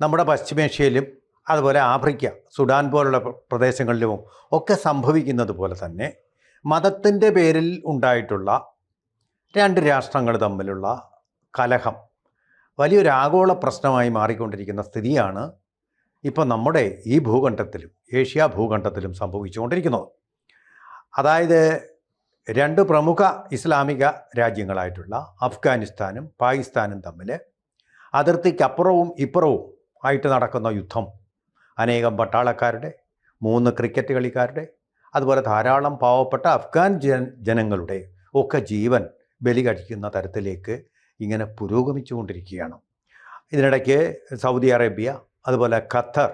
നമ്മുടെ പശ്ചിമേഷ്യയിലും അതുപോലെ Africa Sudan പോലുള്ള പ്രദേശങ്ങളിലും ഒക്കെ സംഭവിക്കുന്നത് പോലെ തന്നെ മതത്തിന്റെ പേരിൽ ഉണ്ടായിട്ടുള്ള രണ്ട് രാഷ്ട്രങ്ങൾ തമ്മിലുള്ള കലഹം വലിയൊരു ആഗോള പ്രശ്നമായി മാറിക്കൊണ്ടിരിക്കുന്ന സ്ഥിതിയാണ് ഇപ്പോൾ നമ്മുടെ ഈ ഭൂഖണ്ഡത്തിലും ഏഷ്യ ഭൂഖണ്ഡത്തിലും സംഭവിച്ചുകൊണ്ടിരിക്കുന്നത്. അതായത് രണ്ട് പ്രമുഖ ഇസ്ലാമിക രാജ്യങ്ങളായിട്ടുള്ള അഫ്ഗാനിസ്ഥാനും പാകിസ്ഥാനും തമ്മിൽ അതിർത്തിക്കപ്പുറവും ഇപ്പുറവും ആയിട്ട് നടക്കുന്ന യുദ്ധം. അനേകം പട്ടാളക്കാരുടെ മൂന്ന് ക്രിക്കറ്റ് കളിക്കാരുടെ അതുപോലെ ധാരാളം പാവപ്പെട്ട അഫ്ഗാൻ ജനങ്ങളുടെ ഒക്കെ ജീവൻ ബലി കഴിക്കുന്ന തരത്തിലേക്ക് ഇങ്ങനെ പുരോഗമിച്ചുകൊണ്ടിരിക്കുകയാണ്. ഇതിനിടയ്ക്ക് സൗദി അറേബ്യ അതുപോലെ ഖത്തർ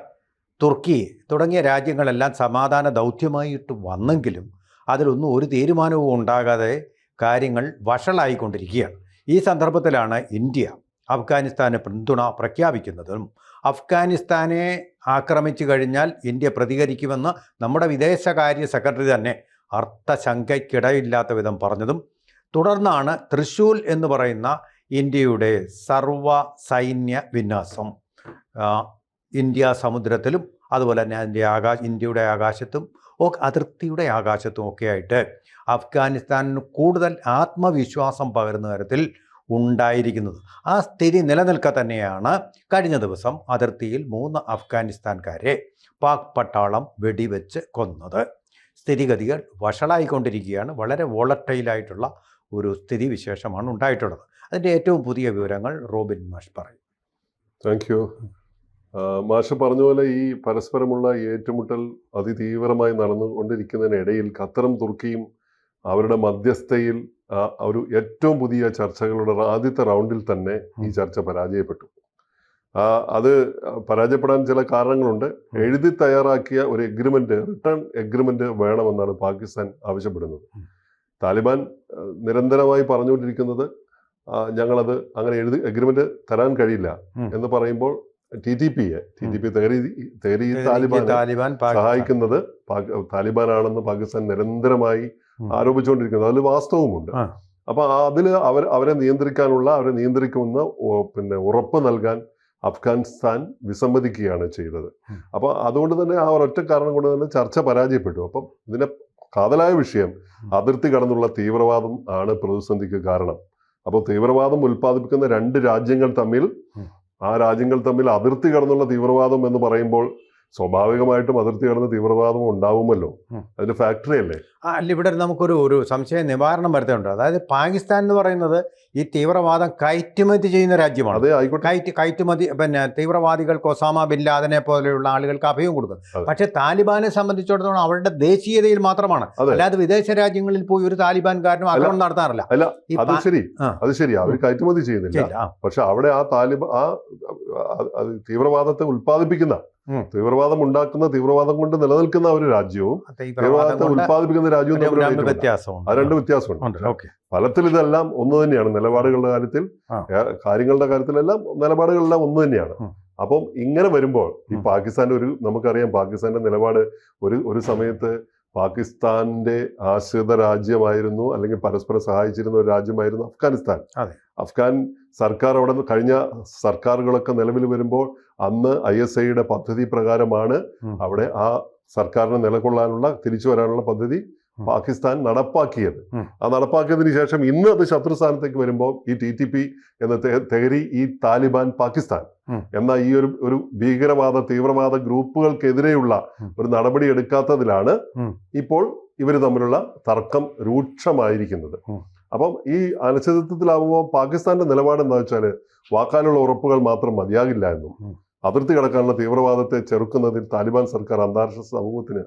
തുർക്കി തുടങ്ങിയ രാജ്യങ്ങളെല്ലാം സമാധാന ദൗത്യമായിട്ട് വന്നെങ്കിലും അതിലൊന്നും ഒരു തീരുമാനവും ഉണ്ടാകാതെ കാര്യങ്ങൾ വഷളായിക്കൊണ്ടിരിക്കുകയാണ്. ഈ സന്ദർഭത്തിലാണ് ഇന്ത്യ അഫ്ഗാനിസ്ഥാന് പിന്തുണ പ്രഖ്യാപിക്കുന്നതും അഫ്ഗാനിസ്ഥാനെ ആക്രമിച്ചു കഴിഞ്ഞാൽ ഇന്ത്യ പ്രതികരിക്കുമെന്ന് നമ്മുടെ വിദേശകാര്യ സെക്രട്ടറി തന്നെ അർത്ഥശങ്കയ്ക്കിടയില്ലാത്ത വിധം പറഞ്ഞതും തുടർന്നാണ് തൃശൂൽ എന്ന് പറയുന്ന ഇന്ത്യയുടെ സർവ സൈന്യ വിന്യാസം. ഇന്ത്യ സമുദ്രത്തിലും അതുപോലെ തന്നെ അതിന്റെ ആകാശ ഇന്ത്യയുടെ ആകാശത്തും ഒക്കെ അതിർത്തിയുടെ ആകാശത്തും ഒക്കെയായിട്ട് അഫ്ഗാനിസ്ഥാനിന് കൂടുതൽ ആത്മവിശ്വാസം പകരുന്ന തരത്തിൽ ഉണ്ടായിരിക്കുന്നത്. ആ സ്ഥിതി നിലനിൽക്കെ തന്നെയാണ് കഴിഞ്ഞ ദിവസം അതിർത്തിയിൽ മൂന്ന് അഫ്ഗാനിസ്ഥാൻകാരെ പാക് പട്ടാളം വെടിവെച്ച് കൊന്നത്. സ്ഥിതിഗതികൾ വഷളായിക്കൊണ്ടിരിക്കുകയാണ്. വളരെ വോളറ്റൈലായിട്ടുള്ള ഒരു സ്ഥിതി വിശേഷമാണ് ഉണ്ടായിട്ടുള്ളത്. അതിന്റെ ഏറ്റവും പുതിയ വിവരങ്ങൾ റോബിൻ മാഷ് പറയും. താങ്ക് യു മാഷ് പറഞ്ഞ പോലെ ഈ പരസ്പരമുള്ള ഏറ്റുമുട്ടൽ അതിതീവ്രമായി നടന്നുകൊണ്ടിരിക്കുന്നതിനിടയിൽ ഖത്തറും തുർക്കിയും അവരുടെ മധ്യസ്ഥയിൽ ഒരു ഏറ്റവും പുതിയ ചർച്ചകളുടെ ആദ്യത്തെ റൗണ്ടിൽ തന്നെ ഈ ചർച്ച പരാജയപ്പെട്ടു. അത് പരാജയപ്പെടാൻ ചില കാരണങ്ങളുണ്ട്. എഴുതി തയ്യാറാക്കിയ ഒരു എഗ്രിമെന്റ് റിട്ടേൺ എഗ്രിമെന്റ് വേണമെന്നാണ് പാകിസ്ഥാൻ ആവശ്യപ്പെടുന്നത്. താലിബാൻ നിരന്തരമായി പറഞ്ഞുകൊണ്ടിരിക്കുന്നത് ഞങ്ങളത് അങ്ങനെ എഴുതി എഗ്രിമെന്റ് തരാൻ കഴിയില്ല എന്ന് പറയുമ്പോൾ ടി ടി പിയെ T T P Tehrik Taliban സഹായിക്കുന്നത് താലിബാനാണെന്ന് പാകിസ്ഥാൻ നിരന്തരമായി. ആരോപിച്ചുകൊണ്ടിരിക്കുന്നത്. അതിൽ വാസ്തവമുണ്ട്. അപ്പൊ അതിൽ അവർ അവരെ നിയന്ത്രിക്കാനുള്ള അവരെ നിയന്ത്രിക്കുമെന്ന് പിന്നെ ഉറപ്പ് നൽകാൻ അഫ്ഗാനിസ്ഥാൻ വിസമ്മതിക്കുകയാണ് ചെയ്തത്. അപ്പോൾ അപ്പൊ അതുകൊണ്ട് തന്നെ ആ ഒരൊറ്റ കാരണം കൊണ്ട് തന്നെ ചർച്ച പരാജയപ്പെട്ടു. അപ്പം ഇതിന്റെ കാതലായ വിഷയം അതിർത്തി കടന്നുള്ള തീവ്രവാദം ആണ് പ്രതിസന്ധിക്ക് കാരണം. അപ്പോൾ തീവ്രവാദം ഉൽപ്പാദിപ്പിക്കുന്ന രണ്ട് രാജ്യങ്ങൾ തമ്മിൽ ആ രാജ്യങ്ങൾ തമ്മിൽ അതിർത്തി കടന്നുള്ള തീവ്രവാദം എന്ന് പറയുമ്പോൾ സ്വാഭാവികമായിട്ടും അതിർത്തി കടന്ന തീവ്രവാദം ഉണ്ടാവുമല്ലോ. അതിന്റെ ഫാക്ടറി അല്ലേ? അല്ല ഇവിടെ നമുക്കൊരു ഒരു സംശയ നിവാരണം വരുത്തുന്നുണ്ട് അതായത് പാകിസ്ഥാൻ എന്ന് പറയുന്നത് ഈ തീവ്രവാദം കയറ്റുമതി ചെയ്യുന്ന രാജ്യമാണ്. അതെ ആയിക്കോട്ടെ. കയറ്റ് കയറ്റുമതി പിന്നെ തീവ്രവാദികൾക്ക് ഒസാമ ബിൻ ലാദനെ പോലെയുള്ള ആളുകൾക്ക് അഭയം കൊടുക്കും പക്ഷേ താലിബാനെ സംബന്ധിച്ചിടത്തോളം അവരുടെ ദേശീയതയിൽ മാത്രമാണ്. അല്ലാതെ വിദേശ രാജ്യങ്ങളിൽ പോയി ഒരു താലിബാൻകാരനും ആക്രമണം നടത്താറില്ല. അല്ല, അത് ശരി. അത് ശരി. അവർ കയറ്റുമതി ചെയ്യുന്നില്ല. പക്ഷെ അവിടെ ആ താലിബാൻ ആ തീവ്രവാദത്തെ ഉൽപ്പാദിപ്പിക്കുന്ന തീവ്രവാദം ഉണ്ടാക്കുന്ന തീവ്രവാദം കൊണ്ട് നിലനിൽക്കുന്ന ഒരു രാജ്യവും തീവ്രവാദം തീവ്രവാദത്തെ ഉൽപ്പാദിപ്പിക്കുന്ന രണ്ട് വ്യത്യാസമുണ്ട്. രണ്ട് വ്യത്യാസമുണ്ട്. ഫലത്തിൽ ഇതെല്ലാം ഒന്ന് തന്നെയാണ്. നിലപാടുകളുടെ കാര്യത്തിൽ കാര്യങ്ങളുടെ കാര്യത്തിലെല്ലാം നിലപാടുകളെല്ലാം ഒന്ന് തന്നെയാണ്. അപ്പം ഇങ്ങനെ വരുമ്പോൾ ഈ. പാകിസ്ഥാന്റെ ഒരു നമുക്കറിയാം പാകിസ്ഥാന്റെ നിലപാട് ഒരു ഒരു സമയത്ത് പാകിസ്ഥാന്റെ ആശ്രിത രാജ്യമായിരുന്നു അല്ലെങ്കിൽ പരസ്പരം സഹായിച്ചിരുന്ന ഒരു രാജ്യമായിരുന്നു അഫ്ഗാനിസ്ഥാൻ. അഫ്ഗാൻ സർക്കാർ അവിടെ നിന്ന് കഴിഞ്ഞ സർക്കാരുകളൊക്കെ നിലവിൽ വരുമ്പോൾ അന്ന് ഐ എസ് ഐയുടെ പദ്ധതി പ്രകാരമാണ് അവിടെ ആ സർക്കാരിനെ നിലകൊള്ളാനുള്ള തിരിച്ചു വരാനുള്ള പദ്ധതി. പാകിസ്ഥാൻ നടപ്പാക്കിയത് ആ നടപ്പാക്കിയതിന് ശേഷം ഇന്ന് അത് ശത്രുസ്ഥാനത്തേക്ക് വരുമ്പോൾ ഈ ടി ടി പി എന്ന തെഹരി ഈ താലിബാൻ പാകിസ്ഥാൻ എന്ന ഈ ഒരു ഒരു ഭീകരവാദ തീവ്രവാദ ഗ്രൂപ്പുകൾക്കെതിരെയുള്ള. ഒരു നടപടി എടുക്കാത്തതിലാണ് ഇപ്പോൾ ഇവർ തമ്മിലുള്ള തർക്കം രൂക്ഷമായിരിക്കുന്നത്. അപ്പം ഈ അനിശ്ചിതത്വത്തിലാവുമ്പോൾ പാകിസ്ഥാന്റെ നിലപാട് എന്താ വെച്ചാൽ വാക്കാലുള്ള ഉറപ്പുകൾ മാത്രം മതിയാകില്ല എന്നും. അതിർത്തി കടക്കാനുള്ള തീവ്രവാദത്തെ ചെറുക്കുന്നതിൽ താലിബാൻ സർക്കാർ അന്താരാഷ്ട്ര സമൂഹത്തിന്.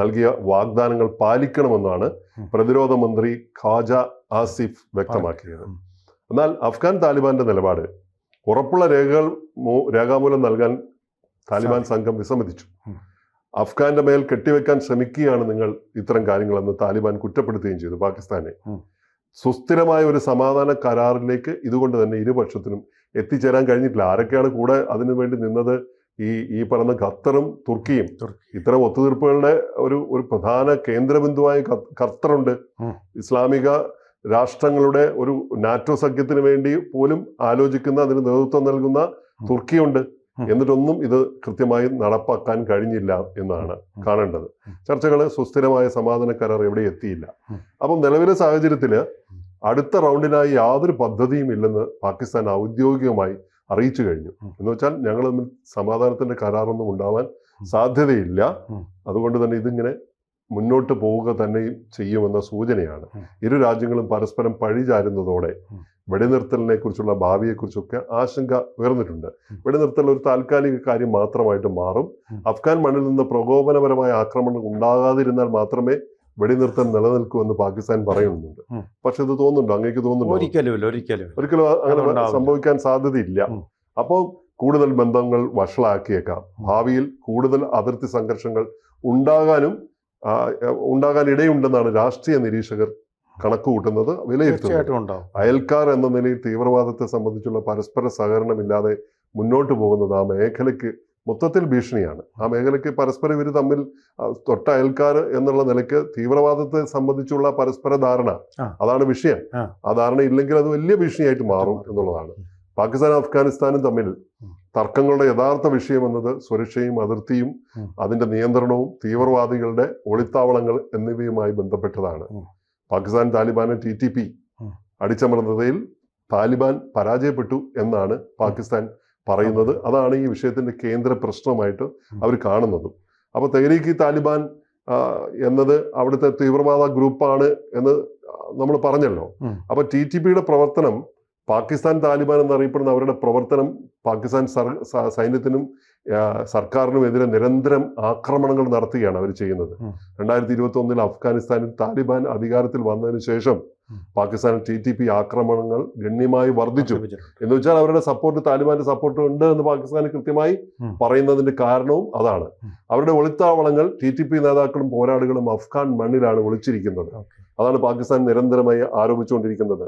നൽകിയ വാഗ്ദാനങ്ങൾ പാലിക്കണമെന്നാണ് പ്രതിരോധ മന്ത്രി ഖാജ ആസിഫ് വ്യക്തമാക്കിയത്. എന്നാൽ അഫ്ഗാൻ താലിബാന്റെ നിലപാട് ഉറപ്പുള്ള രേഖകൾ രേഖാമൂലം നൽകാൻ താലിബാൻ സംഘം വിസമ്മതിച്ചു. അഫ്ഗാന്റെ മേൽ കെട്ടിവെക്കാൻ ശ്രമിക്കുകയാണ് നിങ്ങൾ ഇത്തരം കാര്യങ്ങളെന്ന് താലിബാൻ കുറ്റപ്പെടുത്തുകയും ചെയ്തു പാകിസ്ഥാനെ. സുസ്ഥിരമായ ഒരു സമാധാന കരാറിലേക്ക് ഇതുകൊണ്ട് തന്നെ ഇരുപക്ഷത്തിനും എത്തിച്ചേരാൻ കഴിഞ്ഞിട്ടില്ല. ആരൊക്കെയാണ് കൂടെ അതിനു വേണ്ടി നിന്നത്? ഈ ഈ പറയുന്ന ഖത്തറും തുർക്കിയും തുർക്കി. ഇത്തരം ഒത്തുതീർപ്പുകളുടെ ഒരു ഒരു പ്രധാന കേന്ദ്രബിന്ദുവായ ഖത്തറുണ്ട്. ഇസ്ലാമിക രാഷ്ട്രങ്ങളുടെ ഒരു നാറ്റോ സഖ്യത്തിന് വേണ്ടി പോലും ആലോചിക്കുന്ന അതിന് നേതൃത്വം നൽകുന്ന തുർക്കിയുണ്ട്. എന്നിട്ടൊന്നും ഇത് കൃത്യമായി നടപ്പാക്കാൻ കഴിഞ്ഞില്ല എന്നാണ് കാണേണ്ടത്. ചർച്ചകൾ സുസ്ഥിരമായ സമാധാന കരാർ എവിടെ എത്തിയില്ല. അപ്പം നിലവിലെ സാഹചര്യത്തിൽ അടുത്ത റൗണ്ടിനായി യാതൊരു പദ്ധതിയും ഇല്ലെന്ന് പാകിസ്ഥാൻ ഔദ്യോഗികമായി അറിയിച്ചു കഴിഞ്ഞു. എന്ന് വെച്ചാൽ ഞങ്ങൾ തമ്മിൽ സമാധാനത്തിന്റെ കരാറൊന്നും ഉണ്ടാവാൻ സാധ്യതയില്ല. അതുകൊണ്ട് തന്നെ ഇതിങ്ങനെ മുന്നോട്ട് പോവുക തന്നെ ചെയ്യുമെന്ന സൂചനയാണ്. ഇരു രാജ്യങ്ങളും പരസ്പരം പഴിചാരുന്നതോടെ. വെടിനിർത്തലിനെ കുറിച്ചുള്ള ഭാവിയെക്കുറിച്ചൊക്കെ ആശങ്ക ഉയർന്നിട്ടുണ്ട്. വെടിനിർത്തൽ ഒരു താൽക്കാലിക കാര്യം മാത്രമായിട്ട് മാറും. അഫ്ഗാൻ മണ്ണിൽ നിന്ന് പ്രകോപനപരമായ ആക്രമണം ഉണ്ടാകാതിരുന്നാൽ മാത്രമേ വെടിനിർത്തൽ നിലനിൽക്കുമെന്ന് പാകിസ്ഥാൻ പറയുന്നുണ്ട്. പക്ഷെ ഇത് തോന്നുന്നുണ്ടോ? അങ്ങേക്ക് തോന്നുന്നുണ്ടോ? ഒരിക്കലും. ഒരിക്കലും ഒരിക്കലും അങ്ങനെ സംഭവിക്കാൻ സാധ്യതയില്ല. അപ്പോൾ കൂടുതൽ ബന്ധങ്ങൾ വഷളാക്കിയേക്കാം. ഭാവിയിൽ കൂടുതൽ അതിർത്തി സംഘർഷങ്ങൾ ഉണ്ടാകാനും ഉണ്ടാകാൻ ഇടയുണ്ടെന്നാണ് രാഷ്ട്രീയ നിരീക്ഷകർ കണക്ക് കൂട്ടുന്നത് വിലയിരുത്തുന്നത് അയൽക്കാർ എന്ന നിലയിൽ തീവ്രവാദത്തെ സംബന്ധിച്ചുള്ള പരസ്പര സഹകരണമില്ലാതെ മുന്നോട്ട് പോകുന്നത് ആ മേഖലയ്ക്ക് മൊത്തത്തിൽ ഭീഷണിയാണ്. ആ മേഖലയ്ക്ക് പരസ്പരം ഇവർ തമ്മിൽ തൊട്ട അയൽക്കാർ എന്നുള്ള നിലയ്ക്ക് തീവ്രവാദത്തെ സംബന്ധിച്ചുള്ള പരസ്പര ധാരണ. അതാണ് വിഷയം. ആ. ധാരണ ഇല്ലെങ്കിൽ അത് വലിയ ഭീഷണിയായിട്ട് മാറും. എന്നുള്ളതാണ്. പാകിസ്ഥാനും അഫ്ഗാനിസ്ഥാനും തമ്മിൽ തർക്കങ്ങളുടെ യഥാർത്ഥ വിഷയം എന്നത് സുരക്ഷയും അതിർത്തിയും അതിന്റെ നിയന്ത്രണവും തീവ്രവാദികളുടെ ഒളിത്താവളങ്ങൾ എന്നിവയുമായി ബന്ധപ്പെട്ടതാണ്. പാകിസ്ഥാൻ താലിബാനെ ടി ടി പി അടിച്ചമർന്നതയിൽ താലിബാൻ പരാജയപ്പെട്ടു എന്നാണ് പാകിസ്ഥാൻ പറയുന്നത് അതാണ് ഈ വിഷയത്തിന്റെ കേന്ദ്ര പ്രശ്നമായിട്ട് അവർ കാണുന്നത്. അപ്പോൾ തെഹരീക്ക് താലിബാൻ എന്നത് അവിടുത്തെ തീവ്രവാദ ഗ്രൂപ്പാണ് എന്ന് നമ്മൾ പറഞ്ഞല്ലോ. അപ്പോൾ അപ്പൊ ടി ടി പിയുടെ പ്രവർത്തനം പാകിസ്ഥാൻ താലിബാൻ എന്നറിയപ്പെടുന്ന അവരുടെ പ്രവർത്തനം പാകിസ്ഥാൻ സർ- സൈന്യത്തിനും സർക്കാരിനും എതിരെ നിരന്തരം ആക്രമണങ്ങൾ നടത്തുകയാണ് അവർ ചെയ്യുന്നത്. രണ്ടായിരത്തി ഇരുപത്തി ഒന്നിൽ അഫ്ഗാനിസ്ഥാനിൽ താലിബാൻ അധികാരത്തിൽ വന്നതിന് ശേഷം. പാകിസ്ഥാനിൽ ടി ടി പി ആക്രമണങ്ങൾ ഗണ്യമായി വർദ്ധിച്ചു. എന്ന് വെച്ചാൽ അവരുടെ സപ്പോർട്ട് താലിബാന്റെ സപ്പോർട്ട് ഉണ്ട് എന്ന് പാകിസ്ഥാൻ കൃത്യമായി. പറയുന്നതിന്റെ കാരണവും അതാണ്. അവരുടെ ഒളിത്താവളങ്ങൾ ടി ടി പി നേതാക്കളും പോരാളികളും അഫ്ഗാൻ മണ്ണിലാണ് ഒളിച്ചിരിക്കുന്നത്. അതാണ് പാകിസ്ഥാൻ നിരന്തരമായി ആരോപിച്ചുകൊണ്ടിരിക്കുന്നത്.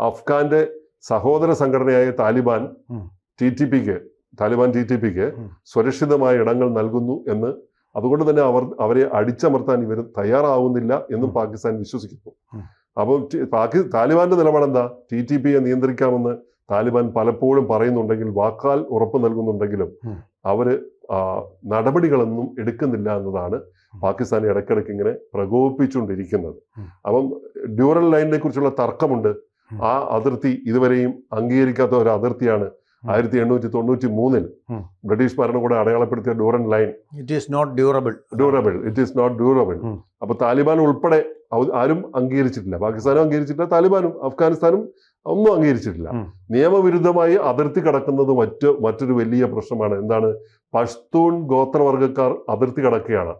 അഫ്ഗാന്റെ സഹോദര സംഘടനയായ താലിബാൻ. ടി ടി പിക്ക് താലിബാൻ ടി ടി പിക്ക് സുരക്ഷിതമായ ഇടങ്ങൾ നൽകുന്നു എന്ന് അതുകൊണ്ട് തന്നെ അവർ അവരെ അടിച്ചമർത്താൻ ഇവർ തയ്യാറാവുന്നില്ല എന്നും പാകിസ്ഥാൻ വിശ്വസിക്കുന്നു. അപ്പോൾ പാകി താലിബാന്റെ നിലപാടെന്താ? ടി ടി പിയെ നിയന്ത്രിക്കാമെന്ന് താലിബാൻ പലപ്പോഴും പറയുന്നുണ്ടെങ്കിൽ വാക്കാൽ ഉറപ്പ് നൽകുന്നുണ്ടെങ്കിലും അവർ നടപടികളൊന്നും എടുക്കുന്നില്ല എന്നതാണ് പാകിസ്ഥാനെ ഇടയ്ക്കിടയ്ക്ക് ഇങ്ങനെ പ്രകോപിപ്പിച്ചുകൊണ്ടിരിക്കുന്നത്. അപ്പം ഡ്യൂറൽ ലൈനിനെ കുറിച്ചുള്ള തർക്കമുണ്ട് ആ അതിർത്തി ഇതുവരെയും അംഗീകരിക്കാത്ത ഒരു അതിർത്തിയാണ്. ആയിരത്തി എണ്ണൂറ്റി തൊണ്ണൂറ്റി മൂന്നിൽ ബ്രിട്ടീഷ് ഭരണകൂടം അടയാളപ്പെടുത്തിയ Durand line. It is not durable durable it is not durable. അപ്പൊ താലിബാൻ ഉൾപ്പെടെ ആരും അംഗീകരിച്ചിട്ടില്ല. പാകിസ്ഥാനും അംഗീകരിച്ചിട്ടില്ല. താലിബാനും അഫ്ഗാനിസ്ഥാനും ഒന്നും അംഗീകരിച്ചിട്ടില്ല. നിയമവിരുദ്ധമായി അതിർത്തി കടക്കുന്നത് മറ്റ് മറ്റൊരു വലിയ പ്രശ്നമാണ്. എന്താണ്? പഷ്തൂൺ ഗോത്രവർഗക്കാർ അതിർത്തി കടക്കുകയാണ്.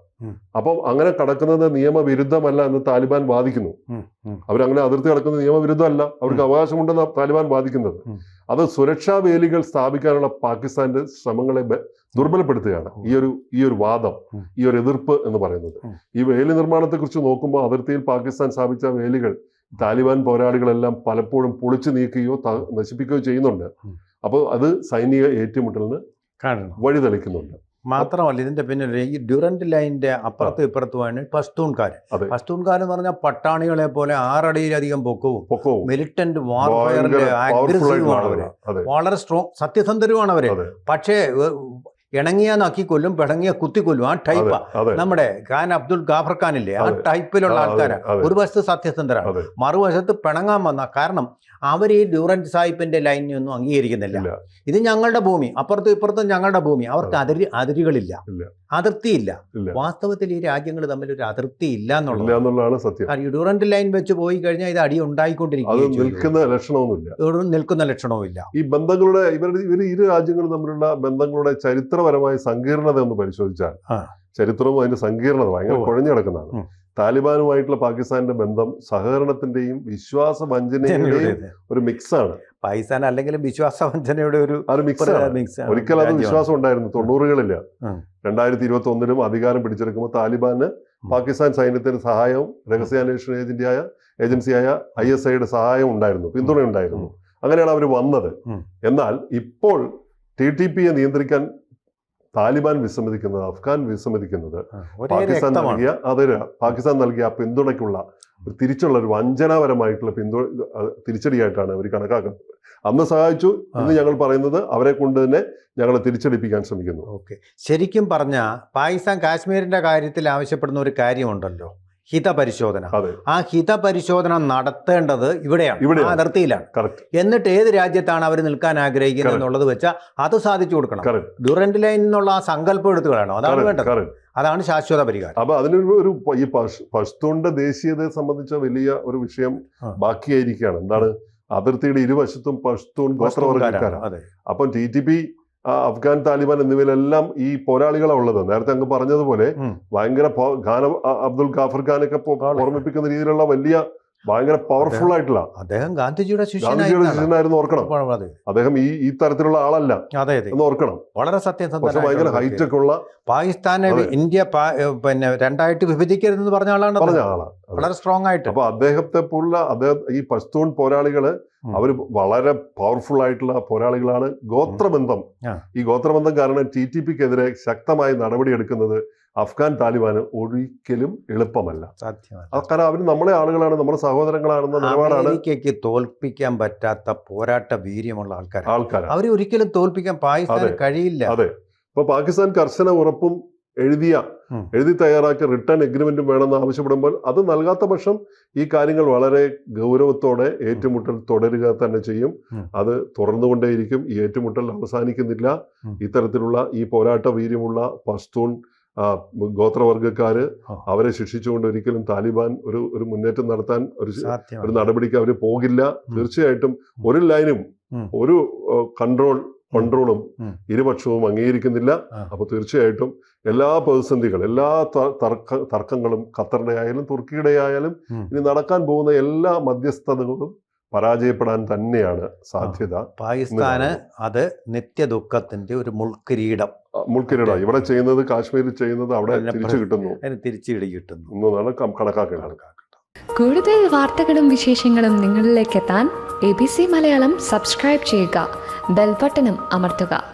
അപ്പം അങ്ങനെ കടക്കുന്നത് നിയമവിരുദ്ധമല്ല എന്ന് താലിബാൻ വാദിക്കുന്നു. അവരങ്ങനെ അതിർത്തി കടക്കുന്നത് നിയമവിരുദ്ധമല്ല. അവർക്ക് അവകാശമുണ്ടെന്ന് താലിബാൻ വാദിക്കുന്നത്. അത് സുരക്ഷാ വേലികൾ സ്ഥാപിക്കാനുള്ള പാകിസ്ഥാന്റെ ശ്രമങ്ങളെ ദുർബലപ്പെടുത്തുകയാണ്. ഈ ഒരു ഈ ഒരു വാദം ഈ ഒരു എതിർപ്പ് എന്ന് പറയുന്നത്. ഈ വേലി നിർമ്മാണത്തെ കുറിച്ച് നോക്കുമ്പോൾ അതിർത്തിയിൽ പാകിസ്ഥാൻ സ്ഥാപിച്ച വേലികൾ താലിബാൻ പോരാളികളെല്ലാം പലപ്പോഴും പൊളിച്ചു നീക്കുകയോ നശിപ്പിക്കുകയോ ചെയ്യുന്നുണ്ട്. അപ്പോൾ അത് സൈനിക ഏറ്റുമുട്ടലിന് വഴിതെളിക്കുന്നുണ്ട്. മാത്രമല്ല ഇതിന്റെ പിന്നിൽ ഈ ഡ്യൂറന്റ് ലൈനിന്റെ അപ്പുറത്തും ഇപ്പുറത്തുമാണ് പസ്തൂൺകാർ. പസ്തൂൺകാർ എന്ന് പറഞ്ഞാൽ പട്ടാണികളെ പോലെ ആറടിയിലധികം പൊക്കവും മിലിറ്റന്റ് വാർഫെയറിന്റെ അഗ്രസീവുമാണ് അവർ. വളരെ സ്ട്രോങ് സത്യസന്ധരുമാണ് അവർ. പക്ഷേ ഇണങ്ങിയ നക്കി കൊല്ലും പിണങ്ങിയ കുത്തി കൊല്ലും ആ ടൈപ്പ്. നമ്മുടെ ഖാൻ അബ്ദുൽ ഗാഫർ ഖാൻ ഇല്ലേ ആ ടൈപ്പിലുള്ള ആൾക്കാരാണ് ഒരു വശത്ത് സത്യസന്ധരാണ് മറുവശത്ത് പിണങ്ങാൻ വന്ന കാരണം അവർ ഈ ഡ്യൂറൻസ് സാഹിബിന്റെ ലൈനൊന്നും അംഗീകരിക്കുന്നില്ല. ഇത് ഞങ്ങളുടെ ഭൂമി അപ്പുറത്തും ഇപ്പുറത്തും ഞങ്ങളുടെ ഭൂമി. അവർക്ക് അതിരി അതിരുകളില്ല. അതിർത്തിയില്ല. വാസ്തവത്തിൽ ഈ രാജ്യങ്ങൾ തമ്മിൽ ഒരു അതിർത്തി ഇല്ല എന്നുള്ളതാണ്. സത്യം. ഡ്യൂറന്റ് ലൈൻ വെച്ച് പോയി കഴിഞ്ഞാൽ ഇത് അടി ഉണ്ടായിക്കൊണ്ടിരിക്കും നിൽക്കുന്ന ലക്ഷണമൊന്നുമില്ല. നിൽക്കുന്ന ലക്ഷണവും ഇല്ല ഈ ബന്ധങ്ങളുടെ ഇവരുടെ ഇവർ ഇരു രാജ്യങ്ങളും തമ്മിലുള്ള ബന്ധങ്ങളുടെ ചരിത്രപരമായ സങ്കീർണത ഒന്ന് പരിശോധിച്ചാൽ ചരിത്രവും അതിന്റെ സങ്കീർണത ഭയങ്കര. കുഴഞ്ഞു കിടക്കുന്നതാണ്. താലിബാനുമായിട്ടുള്ള പാകിസ്ഥാന്റെ ബന്ധം സഹകരണത്തിന്റെയും വിശ്വാസ വഞ്ചനയുടെയും ഒരു മിക്സ് ആണ് പാകിസ്ഥാൻ അല്ലെങ്കിലും വിശ്വാസ വഞ്ചനയുടെ ഒരു മിക്സ് ഒരിക്കൽ അത് വിശ്വാസം ഉണ്ടായിരുന്നു. തൊണ്ണൂറുകളിൽ. രണ്ടായിരത്തി ഇരുപത്തി ഒന്നിലും അധികാരം പിടിച്ചെടുക്കുമ്പോൾ താലിബാന് പാകിസ്ഥാൻ സൈന്യത്തിന്റെ സഹായവും രഹസ്യാന്വേഷണ ഏജന്റിയായ ഏജൻസിയായ ഐ എസ് ഐയുടെ സഹായം ഉണ്ടായിരുന്നു. പിന്തുണ ഉണ്ടായിരുന്നു അങ്ങനെയാണ് അവർ വന്നത്. എന്നാൽ ഇപ്പോൾ ടി ടി പിയെ നിയന്ത്രിക്കാൻ താലിബാൻ വിസമ്മതിക്കുന്നത് അഫ്ഗാൻ വിസമ്മതിക്കുന്നത് പാകിസ്ഥാൻ നൽകിയ അതൊരു പാകിസ്ഥാൻ നൽകിയ പിന്തുണയ്ക്കുള്ള ഒരു തിരിച്ചുള്ള ഒരു വഞ്ചനാപരമായിട്ടുള്ള പിന്തുണ തിരിച്ചടിയായിട്ടാണ് അവർ കണക്കാക്കുന്നത്. അന്ന് സഹായിച്ചു ഇന്ന് ഞങ്ങൾ പറയുന്നത് അവരെ കൊണ്ട് തന്നെ ഞങ്ങളെ തിരിച്ചടിപ്പിക്കാൻ ശ്രമിക്കുന്നു. ഓക്കെ. ശരിക്കും പറഞ്ഞാൽ പാകിസ്ഥാൻ കാശ്മീരിന്റെ കാര്യത്തിൽ ആവശ്യപ്പെടുന്ന ഒരു കാര്യമുണ്ടല്ലോ. ഹിതപരിശോധന. ആ ഹിതപരിശോധന നടത്തേണ്ടത് ഇവിടെയാണ്. അതിർത്തിയിലാണ്. എന്നിട്ട് ഏത് രാജ്യത്താണ് അവർ നിൽക്കാൻ ആഗ്രഹിക്കുന്നത്. എന്നുള്ളത് വെച്ചാൽ അത് സാധിച്ചു കൊടുക്കണം. ഡുറന്റ് ഡ്യൂറന്റ് ലൈൻ എന്നുള്ള ആ സങ്കല്പം എടുത്തു കളയണം. അതാണ് വേണ്ടത്. അതാണ് ശാശ്വത പരിഹാരം. അപ്പൊ അതിനൊരു ഒരു ഈ പഷ്തൂണിന്റെ ദേശീയതയെ സംബന്ധിച്ച വലിയ ഒരു വിഷയം. ബാക്കിയായിരിക്കുകയാണ്. എന്താണ്? അതിർത്തിയുടെ ഇരുവശത്തും പഷ്തൂൺ അപ്പം T T P Afghan Taliban എന്നിവയിലെല്ലാം ഈ പോരാളികളാണ് ഉള്ളത് നേരത്തെ അങ്ങ് പറഞ്ഞതുപോലെ. ഭയങ്കര ഖാൻ അബ്ദുൽ ഖാഫർ ഖാനൊക്കെ. ഓർമ്മിപ്പിക്കുന്ന രീതിയിലുള്ള വലിയ ഭയങ്കര പവർഫുൾ ആയിട്ടുള്ള അദ്ദേഹം ഗാന്ധിജിയുടെ ശിഷ്യനായിരുന്നു ഓർക്കണം. അദ്ദേഹം ഈ ഈ തരത്തിലുള്ള ആളല്ല അതെ അതെ. ഓർക്കണം. വളരെ ഹൈടെക് ഹൈറ്റ് ഒക്കെ ഉള്ള പാകിസ്ഥാനെ ഇന്ത്യ പിന്നെ രണ്ടായിട്ട് വിഭജിക്കരുതെന്ന് പറഞ്ഞ ആളാണ് പറഞ്ഞ ആളാണ്. വളരെ സ്ട്രോങ് ആയിട്ട്. അപ്പൊ അദ്ദേഹത്തെ പോലുള്ള അദ്ദേഹം ഈ പഷ്തൂൺ പോരാളികൾ അവർ അവർ വളരെ പവർഫുൾ ആയിട്ടുള്ള പോരാളികളാണ് ഗോത്രബന്ധം. ഈ ഗോത്രബന്ധം കാരണം ടി ടി പിക്കെതിരെ ശക്തമായി നടപടിയെടുക്കുന്നത് അഫ്ഗാൻ താലിബാന് ഒരിക്കലും എളുപ്പമല്ല. കാരണം അവർ നമ്മളെ ആളുകളാണ് നമ്മുടെ സഹോദരങ്ങളാണെന്ന നിലപാടാണ് അമേരിക്കയ്ക്ക് തോൽപ്പിക്കാൻ പറ്റാത്ത പോരാട്ട വീര്യമുള്ള ആൾക്കാർ ആൾക്കാർ അവരെ ഒരിക്കലും തോൽപ്പിക്കാൻ പാകിസ്ഥാൻ കഴിയില്ല. അതെ. ഇപ്പൊ പാകിസ്ഥാൻ കർശന ഉറപ്പും എഴുതിയ. എഴുതി തയ്യാറാക്കിയ റിട്ടേൺ എഗ്രിമെന്റും വേണമെന്ന് ആവശ്യപ്പെടുമ്പോൾ അത് നൽകാത്ത പക്ഷം ഈ കാര്യങ്ങൾ വളരെ ഗൗരവത്തോടെ ഏറ്റുമുട്ടൽ തുടരുക തന്നെ ചെയ്യും. അത് തുടർന്നുകൊണ്ടേയിരിക്കും. ഈ ഏറ്റുമുട്ടൽ അവസാനിക്കുന്നില്ല. ഇത്തരത്തിലുള്ള ഈ പോരാട്ട വീര്യമുള്ള പഷ്തൂൺ ആ. അവരെ ശിക്ഷിച്ചുകൊണ്ട് ഒരിക്കലും താലിബാൻ ഒരു ഒരു മുന്നേറ്റം നടത്താൻ ഒരു ഒരു നടപടിക്ക് അവർ പോകില്ല. തീർച്ചയായിട്ടും ഒരു ലൈനും ഒരു കൺട്രോൾ കൺട്രോളും. ഇരുപക്ഷവും അംഗീകരിക്കുന്നില്ല. അപ്പൊ അപ്പോൾ തീർച്ചയായിട്ടും എല്ലാ പ്രതിസന്ധികൾ എല്ലാ തർക്ക തർക്കങ്ങളും ഖത്തറുടെ ആയാലും തുർക്കിയുടെ ആയാലും ഇനി നടക്കാൻ പോകുന്ന എല്ലാ മധ്യസ്ഥതകളും പരാജയപ്പെടാൻ തന്നെയാണ് സാധ്യത പാകിസ്ഥാന് അത് നിത്യ ദുഃഖത്തിന്റെ ഒരു മുൾക്കിരീടം. മുൾക്കിരീടം. ഇവിടെ ചെയ്യുന്നത് കാശ്മീരിൽ ചെയ്യുന്നത് അവിടെ തിരിച്ചു കിട്ടുന്നു തിരിച്ചു തിരിച്ചിടി കിട്ടുന്നു എന്നതാണ് കണക്കാക്കേണ്ടത്. കൂടുതൽ വാർത്തകളും വിശേഷങ്ങളും നിങ്ങളിലേക്ക് എത്താൻ A B C Malayalam subscribe ചെയ്യുക. ബെൽബട്ടനും അമർത്തുക.